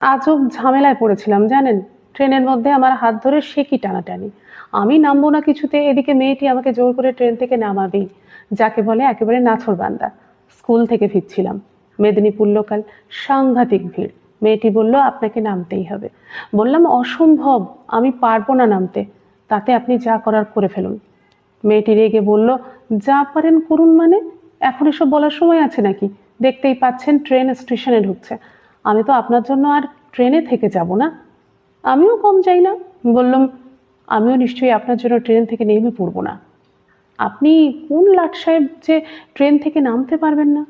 আজব ঝামেলায় পড়েছিলাম, জানেন? ট্রেনের মধ্যে আমার হাত ধরে সে কি টানাটানি? আমি নামবো না কিছুতে, এদিকে মেয়েটি আমাকে জোর করে ট্রেন থেকে নামাবেই, যাকে বলে একেবারে নাছর বান্দা। স্কুল থেকে ফিরছিলাম, মেদিনীপুর লোকাল সাংঘাতিক ভিড়। মেয়েটি বলল, আপনাকে নামতেই হবে। বললাম, অসম্ভব, আমি পারব না নামতে। তাতে আপনি যা করার করে ফেলুন। মেয়েটি রেগে বলল, যা পারেন করুন মানে? এখন এসব বলার সময় আছে নাকি? দেখতেই পাচ্ছেন, ট্রেন স্টেশনে ঢুকছে। আমি তো আপনার জন্য আর ট্রেনে থেকে যাব না। আমিও কম যাই না। বললাম, আমিও নিশ্চয়ই আপনার জন্য ট্রেন থেকে নেমে পড়ব না। আপনি কোন লাট সাহেব যে ট্রেন থেকে নামতে পারবেন না?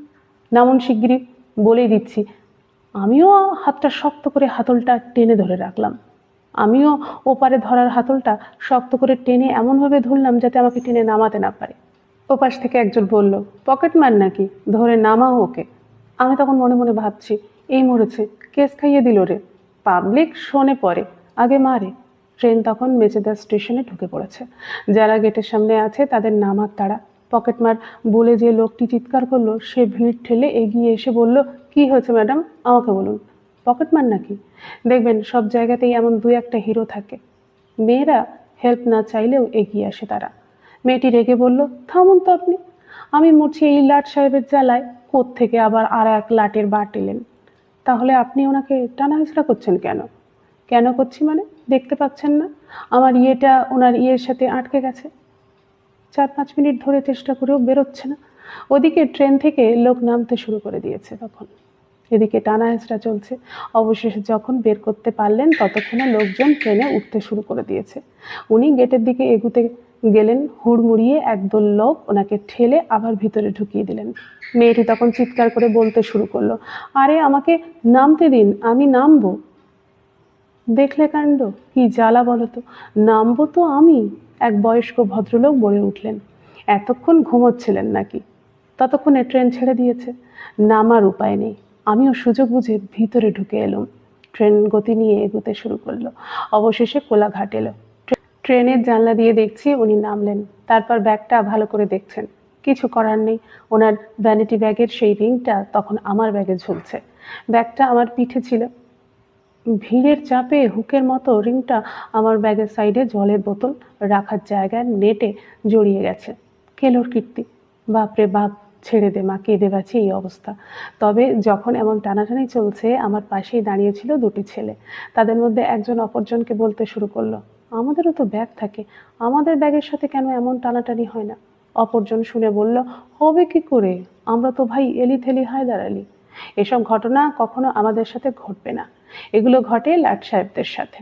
নামুন শিগগিরই, বলেই দিচ্ছি। আমিও হাতটা শক্ত করে হাতলটা টেনে ধরে রাখলাম। আমিও ওপারে ধরার হাতলটা শক্ত করে টেনে এমনভাবে ধরলাম যাতে আমাকে টেনে নামাতে না পারে। ওপাশ থেকে একজন বলল পকেটম্যান নাকি? ধরে নামাও ওকে। আমি তখন মনে মনে ভাবছি এই মরেছে, কেস খাইয়ে দিল রে। পাবলিক শোনে পরে, আগে মারে। ট্রেন তখন মেচেদা স্টেশনে ঢুকে পড়েছে। যারা গেটের সামনে আছে তাদের নামার তারা। পকেটমার বলে যে লোকটি চিৎকার করল, সে ভিড় ঠেলে এগিয়ে এসে বলল, কি হয়েছে ম্যাডাম? আমাকে বলুন। পকেটমার নাকি? দেখবেন, সব জায়গাতেই এমন দুই একটা হিরো থাকে। মেয়েরা হেল্প না চাইলেও এগিয়ে আসে তারা। মেয়েটি রেগে বলল, থামুন তো আপনি। আমি মরছি এই লাট সাহেবের জ্বালায়। থেকে আবার আর এক লাটের বাট এলেন তাহলে আপনি ওনাকে টানাহেচড়া করছেন কেন? কেন করছি মানে? দেখতে পাচ্ছেন না। আমার ইয়েটা, ওনার ইয়ের সাথে আটকে গেছে। চার পাঁচ মিনিট ধরে চেষ্টা করেও বেরোচ্ছে না। ওদিকে ট্রেন থেকে লোক নামতে শুরু করে দিয়েছে তখন। এদিকে টানা হেঁচড়া চলছে। অবশেষে যখন বের করতে পারলেন, ততক্ষণে লোকজন ট্রেনে উঠতে শুরু করে দিয়েছে। উনি গেটের দিকে এগুতে গেলেন, হুড়মুড়িয়ে একদল লোক ওনাকে ঠেলে আবার ভিতরে ঢুকিয়ে দিলেন। মেয়েটি তখন চিৎকার করে বলতে শুরু করল, আরে, আমাকে নামতে দিন, আমি নামবো। দেখলে কাণ্ড, কি জ্বালা বলো তো, নামবো তো আমি। এক বয়স্ক ভদ্রলোক বলে উঠলেন, এতক্ষণ ঘুমোচ্ছিলেন নাকি? ততক্ষণে ট্রেন ছেড়ে দিয়েছে, নামার উপায় নেই। আমিও সুযোগ বুঝে ভিতরে ঢুকে এলাম। ট্রেন গতি নিয়ে এগোতে শুরু করল। অবশেষে কোলাঘাট এলো। ট্রে- ট্রেনের জানলা দিয়ে দেখছি উনি নামলেন। তারপর ব্যাগটা ভালো করে দেখছেন। কিছু করার নেই। ওনার ভ্যানিটি ব্যাগের সেই রিংটা তখন আমার ব্যাগে ঝুলছে। ব্যাগটা আমার পিঠে ছিল। ভিড়ের চাপে হুকের মতো রিংটা আমার ব্যাগের সাইডে জলের বোতল রাখার জায়গায় নেটে জড়িয়ে গেছে। কেলোর কীর্তি। বাপরে বাপ। ছেড়ে দে, মা, কেঁদে বাঁচি এই অবস্থা। তবে যখন এমন টানাটানি চলছে, আমার পাশেই দাঁড়িয়েছিল দুটি ছেলে। তাদের মধ্যে একজন অপরজনকে বলতে শুরু করল, আমাদেরও তো ব্যাগ থাকে, আমাদের ব্যাগের সাথে কেন এমন টানাটানি হয় না? অপরজন শুনে বলল, হবে কি করে? আমরা তো ভাই এলি থেলি হায়দার আলী। এসব ঘটনা কখনো আমাদের সাথে ঘটবে না। এগুলো ঘটে লাট সাহেবদের সাথে।